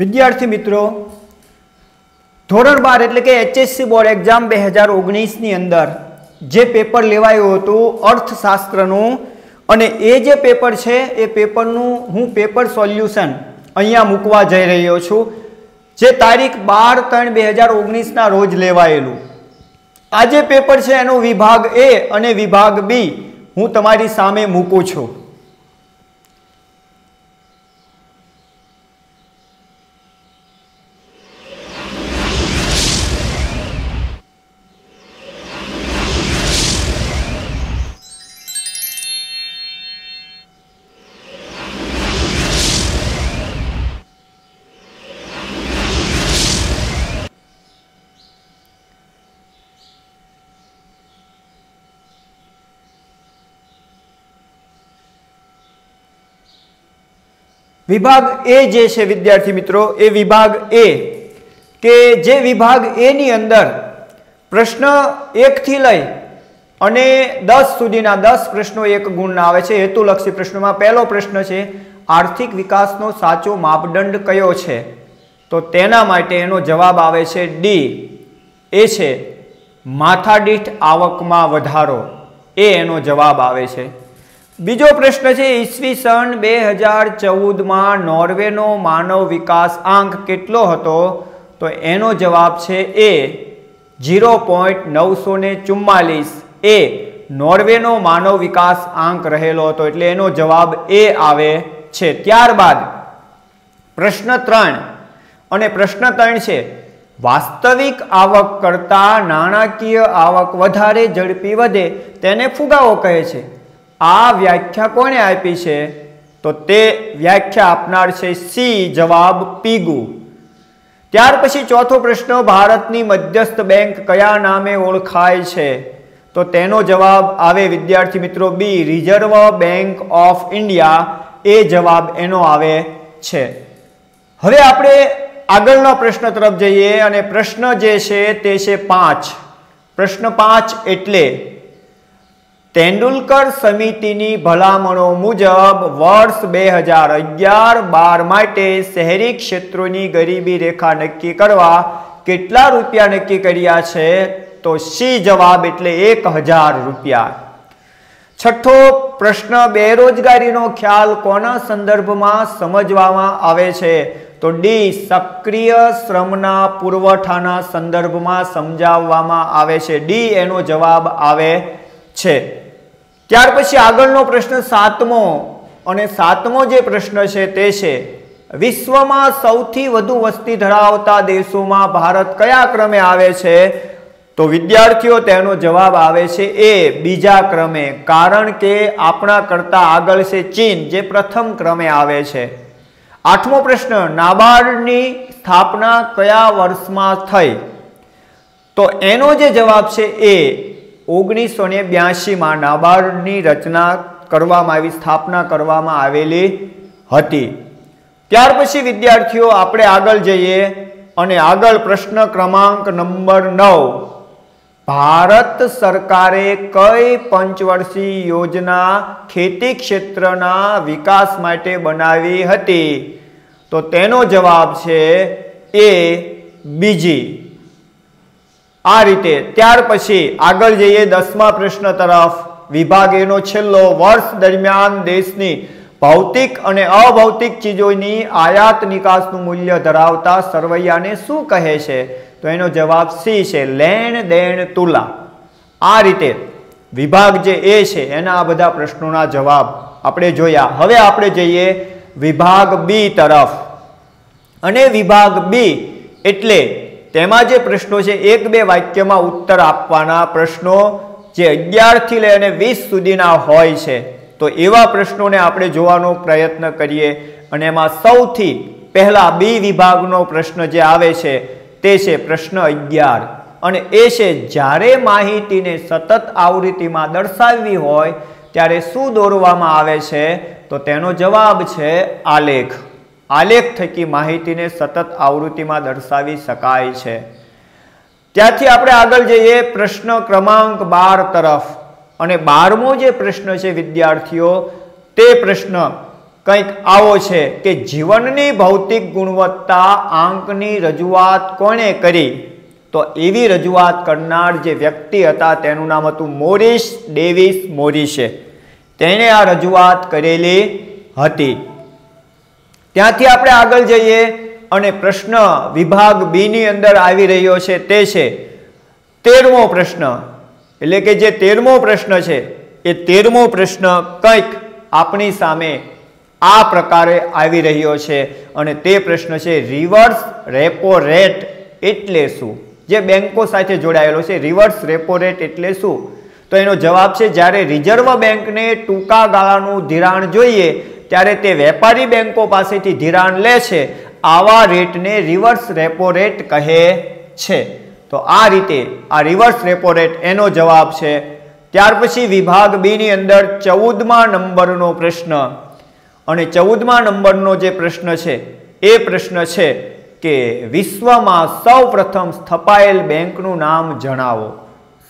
વિદ્યાર્થી મિત્રો, ધોરણ બાર એટલે કે એચએસસી બોર્ડ એક્ઝામ બે હજાર ઓગણીસની અંદર જે પેપર લેવાયું હતું અર્થશાસ્ત્રનું અને એ જે પેપર છે, એ પેપરનું હું પેપર સોલ્યુશન અહીંયા મૂકવા જઈ રહ્યો છું, જે તારીખ બાર ત્રણ બે હજાર ઓગણીસના રોજ લેવાયેલું. આ જે પેપર છે, એનો વિભાગ એ અને વિભાગ બી હું તમારી સામે મૂકું છું. વિભાગ એ જે છે, વિદ્યાર્થી મિત્રો, એ વિભાગ એ કે જે વિભાગ એની અંદર પ્રશ્ન એકથી લઈ અને દસ સુધીના દસ પ્રશ્નો એક ગુણના આવે છે. હેતુલક્ષી પ્રશ્નોમાં પહેલો પ્રશ્ન છે, આર્થિક વિકાસનો સાચો માપદંડ કયો છે? તો તેના માટે એનો જવાબ આવે છે ડી. એ છે, માથાદીઠ આવકમાં વધારો. એ એનો જવાબ આવે છે. બીજો પ્રશ્ન છે, ઈસવી સન બે હજાર ચૌદમાં નોર્વેનો માનવ વિકાસ આંક કેટલો હતો? તો એનો જવાબ છે એ ઝીરો પોઈન્ટ નવસો ને ચુમ્માલીસ. એ નોર્વેનો માનવ વિકાસ આંક રહેલો હતો એટલે એનો જવાબ એ આવે છે. ત્યારબાદ પ્રશ્ન ત્રણ અને પ્રશ્ન ત્રણ છે, વાસ્તવિક આવક કરતાં નાણાકીય આવક વધારે ઝડપી વધે તેને ફુગાવો કહે છે. આ વ્યાખ્યા કોણે આપી છે? તો તે વ્યાખ્યા આપનાર છે સી જવાબ પીગુ. ત્યાર પછી ચોથો પ્રશ્ન, ભારતની મધ્યસ્થ બેંક કયા નામે ઓળખાય છે? તો તેનો જવાબ આવે, વિદ્યાર્થી મિત્રો, B, reserve bank of India. એ જવાબ એનો આવે છે. હવે આપણે આગળનો પ્રશ્ન તરફ જઈએ અને પ્રશ્ન જે છે તે છે પાંચ. પ્રશ્ન પાંચ એટલે તેંડુલકર સમિતિની ભલામણો મુજબ વર્ષ બે હજાર અગિયાર બાર માટે શહેરી ક્ષેત્રોની ગરીબી રેખા નક્કી કરવા કેટલા રૂપિયા નક્કી કર્યા છે? તો સી જવાબ એટલે એક હજાર રૂપિયા. છઠ્ઠો પ્રશ્ન, બેરોજગારીનો ખ્યાલ કોના સંદર્ભમાં સમજવામાં આવે છે? તો ડી, સક્રિય શ્રમના પુરવઠાના સંદર્ભમાં સમજાવવામાં આવે છે. ડી, એનો જવાબ આવે છે. ત્યાર પછી આગળનો પ્રશ્ન સાતમો અને સાતમો જે પ્રશ્ન છે તે છે, વિશ્વમાં સૌથી વધુ વસ્તી ધરાવતા દેશોમાં ભારત કયા ક્રમે આવે છે? તો વિદ્યાર્થીઓ, તેનો જવાબ આવે છે એ બીજા ક્રમે, કારણ કે આપણા કરતાં આગળ છે ચીન, જે પ્રથમ ક્રમે આવે છે. આઠમો પ્રશ્ન, નાબાર્ડની સ્થાપના કયા વર્ષમાં થઈ? તો એનો જે જવાબ છે એ ઓગણીસો ને બ્યાસીમાં નાબાર્ડની રચના કરવામાં આવી, સ્થાપના કરવામાં આવેલી હતી. ત્યાર પછી વિદ્યાર્થીઓ, આપણે આગળ જઈએ અને આગળ પ્રશ્ન ક્રમાંક નંબર નવ. ભારત સરકારે કઈ પંચવર્ષીય યોજના ખેતી ક્ષેત્રના વિકાસ માટે બનાવી હતી? તો તેનો જવાબ છે એ બીજી. આ રીતે ત્યાર પછી આગળ જઈએ દસમા પ્રશ્ન તરફ. વિભાગ એનો છેલ્લો વર્ષ દરમિયાન દેશની ભૌતિક અને અભૌતિક ચીજોની આયાત નિકાસનું મૂલ્ય ધરાવતા સરવૈયાને શું કહે છે? તો એનો જવાબ સી છે, લેણ દેણ તુલા. આ રીતે વિભાગ જે એ છે, એના આ બધા પ્રશ્નોના જવાબ આપણે જોયા. હવે આપણે જઈએ વિભાગ બી તરફ. અને વિભાગ બી એટલે તેમાં જે પ્રશ્નો છે, એક બે વાક્યમાં ઉત્તર આપવાના પ્રશ્નો જે અગિયારથી લઈને વીસ સુધીના હોય છે, તો એવા પ્રશ્નોને આપણે જોવાનો પ્રયત્ન કરીએ. અને એમાં સૌથી પહેલા બી વિભાગનો પ્રશ્ન જે આવે છે, તે છે પ્રશ્ન અગિયાર. અને એ છે, જ્યારે માહિતીને સતત આવૃત્તિમાં દર્શાવવી હોય, ત્યારે શું દોરવામાં આવે છે, તો તેનો જવાબ છે આલેખ. આલેખ થકી માહિતીને સતત આવૃત્તિમાં દર્શાવી શકાય છે. ત્યાંથી આપણે આગળ જઈએ પ્રશ્ન ક્રમાંક બાર તરફ. અને બારમો જે પ્રશ્ન છે વિદ્યાર્થીઓ, તે પ્રશ્ન કંઈક આવો છે કે જીવનની ભૌતિક ગુણવત્તા આંકની રજૂઆત કોણે કરી? તો એવી રજૂઆત કરનાર જે વ્યક્તિ હતા તેનું નામ હતું મોરિસ ડેવિસ મોરિસે. તેણે આ રજૂઆત કરેલી હતી. ત્યાંથી આપણે આગળ જઈએ અને પ્રશ્ન વિભાગ બી ની અંદર આવી રહ્યો છે તે છે તેરમો પ્રશ્ન. એટલે કે જે તેરમો પ્રશ્ન છે, એ તેરમો પ્રશ્ન કંઈક આપણી સામે આ પ્રકારે આવી રહ્યો છે અને તે પ્રશ્ન છે રિવર્સ રેપો રેટ એટલે શું? જે બેંકો સાથે જોડાયેલો છે, રિવર્સ રેપો રેટ એટલે શું? તો એનો જવાબ છે, જ્યારે રિઝર્વ બેંકને ટૂંકા ગાળાનું ધિરાણ જોઈએ ત્યારે તે વેપારી બેંકો પાસેથી ધિરાણ લે છે. આવા રેટને રિવર્સ રેપો રેટ કહે છે. તો આ રીતે આ રિવર્સ રેપો રેટ એનો જવાબ છે. ત્યાર પછી વિભાગ બીની અંદર ચૌદમા નંબરનો પ્રશ્ન. અને ચૌદમા નંબરનો જે પ્રશ્ન છે, એ પ્રશ્ન છે કે વિશ્વમાં સૌ પ્રથમ સ્થપાયેલ બેંકનું નામ જણાવો.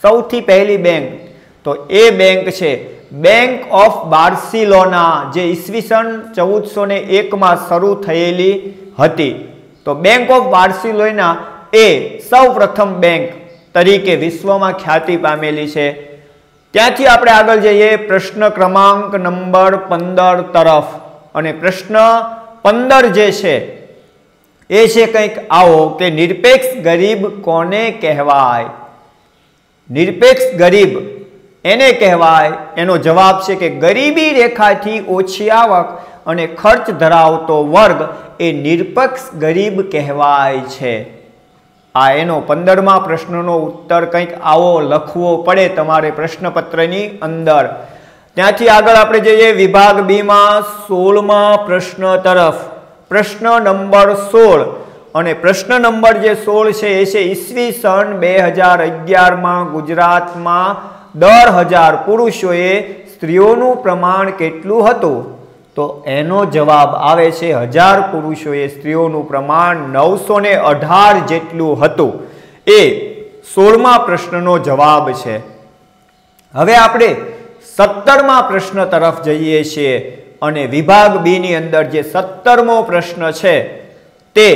સૌથી પહેલી બેંક, તો એ બેંક છે બેંક ઓફ બાર્સિલોના જે ઈસવીસન ચૌદસો ને એકમાં શરૂ થયેલી હતી. તો બેંક ઓફ બાર્સિલોના એ સૌ પ્રથમ બેંક તરીકે વિશ્વમાં ખ્યાતિ પામેલી છે. ત્યાંથી આપણે આગળ જઈએ પ્રશ્ન ક્રમાંક નંબર પંદર તરફ. અને પ્રશ્ન પંદર જે છે, એ છે કંઈક આવો કે નિરપેક્ષ ગરીબ કોને કહેવાય? નિરપેક્ષ ગરીબ એને કહેવાય, એનો જવાબ છે કે ગરીબી રેખાથી ઓછી આવક અને ખર્ચ ધરાવતો વર્ગ એ નિરપક્ષ ગરીબ કહેવાય છે. આ એનો પંદરમા પ્રશ્નનો ઉત્તર કંઈક આવો લખવો પડે તમારે પ્રશ્નપત્રની અંદર. ત્યાંથી આગળ આપણે જઈએ વિભાગ બીમાં સોળમા પ્રશ્ન તરફ. પ્રશ્ન નંબર સોળ. અને પ્રશ્ન નંબર જે સોળ છે એ છે ઈસવી સન બે હજાર અગિયારમાં ગુજરાતમાં દર હજાર પુરુષોએ સ્ત્રીઓનું પ્રમાણ કેટલું હતું? તો એનો જવાબ આવે છે હજાર પુરુષોએ સ્ત્રીઓનું પ્રમાણ નવસો અઢાર જેટલું હતું. એ સોળમા પ્રશ્નનો જવાબ છે. હવે આપણે સત્તરમા પ્રશ્ન તરફ જઈએ છીએ અને વિભાગ બી ની અંદર જે સત્તરમો પ્રશ્ન છે તે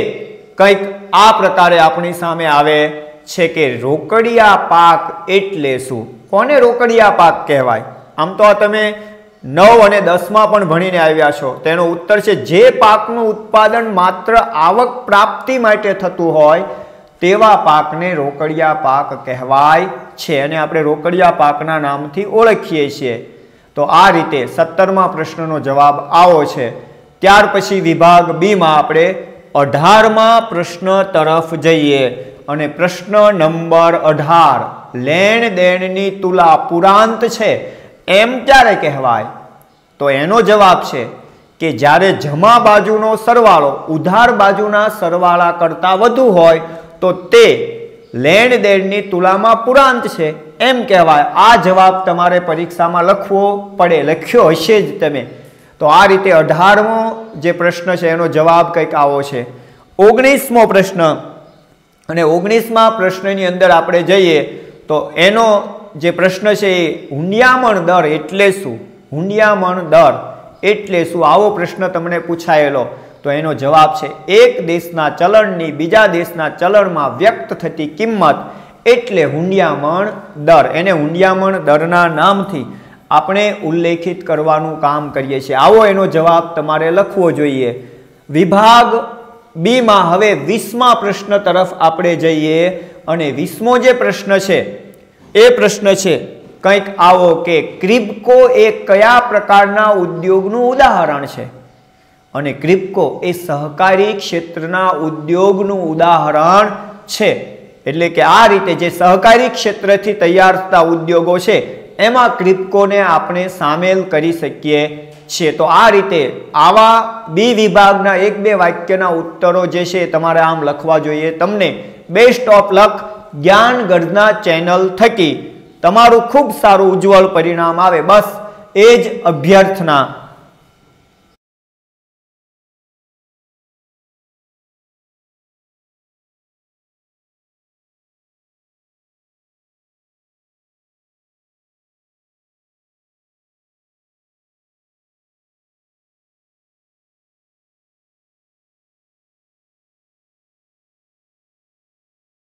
કંઈક આ પ્રકારે આપણી સામે આવે. છે કે રોકડિયા પાક એટલે શું? કોને રોકડિયા પાક કહેવાય? આમ તો આ તમે નવ અને દસમાં પણ ભણીને આવ્યા છો. તેનો ઉત્તર છે, જે પાકનું ઉત્પાદન માત્ર આવક પ્રાપ્તિ માટે થતું હોય, તેવા પાકને રોકડિયા પાક કહેવાય છે અને આપણે રોકડિયા પાકના નામથી ઓળખીએ છીએ. તો આ રીતે સત્તરમા પ્રશ્નનો જવાબ આવો છે. ત્યાર પછી વિભાગ બીમાં આપણે અઢારમા પ્રશ્ન તરફ જઈએ. અને પ્રશ્ન નંબર અઢાર, લેણ દેણની તુલા પુરાંત છે, એમ ક્યારે કહેવાય? તો એનો જવાબ છે કે જ્યારે જમા બાજુનો સરવાળો ઉધાર બાજુના સરવાળા કરતાં વધુ હોય, તો તે લેણ દેણની તુલામાં પુરાંત છે. એમ કહેવાય. આ જવાબ તમારે પરીક્ષામાં લખવો પડે. લખ્યો હશે જ તમે. તો આ રીતે અઢારમો જે પ્રશ્ન છે એનો જવાબ કંઈક આવો છે. ઓગણીસમો પ્રશ્ન. અને ઓગણીસમા પ્રશ્નની અંદર આપણે જઈએ, તો એનો જે પ્રશ્ન છે એ હુંડિયામણ દર એટલે શું? હુંડિયામણ દર એટલે શું? આવો પ્રશ્ન તમને પૂછાયેલો. તો એનો જવાબ છે, એક દેશના ચલણની બીજા દેશના ચલણમાં વ્યક્ત થતી કિંમત એટલે હુંડિયામણ દર. એને હુંડિયામણ દરના નામથી આપણે ઉલ્લેખિત કરવાનું કામ કરીએ છીએ. આવો એનો જવાબ તમારે લખવો જોઈએ. વિભાગ બીમાં હવે વીસમા પ્રશ્ન તરફ આપણે જઈએ અને વીસમો જે પ્રશ્ન છે, એ પ્રશ્ન છે, કંઈક આવો કે ક્રિપ્કો એ કયા પ્રકારના ઉદ્યોગનું ઉદાહરણ છે? અને ક્રિપ્કો એ સહકારી ક્ષેત્રના ઉદ્યોગનું ઉદાહરણ છે. એટલે કે આ રીતે જે સહકારી ક્ષેત્રથી તૈયાર થતા ઉદ્યોગો છે એમાં ક્રિપકોને આપણે સામેલ કરી શકીએ છીએ. તો આ રીતે આવા બી વિભાગના એક બે વાક્યના ઉત્તરો જે છે તમારે આમ લખવા જોઈએ. તમને બેસ્ટ ઓફ લક જ્ઞાન ગર્જના ચેનલ થકી તમારું ખૂબ સારું ઉજ્જવળ પરિણામ આવે. બસ એ જ અભ્યર્થના.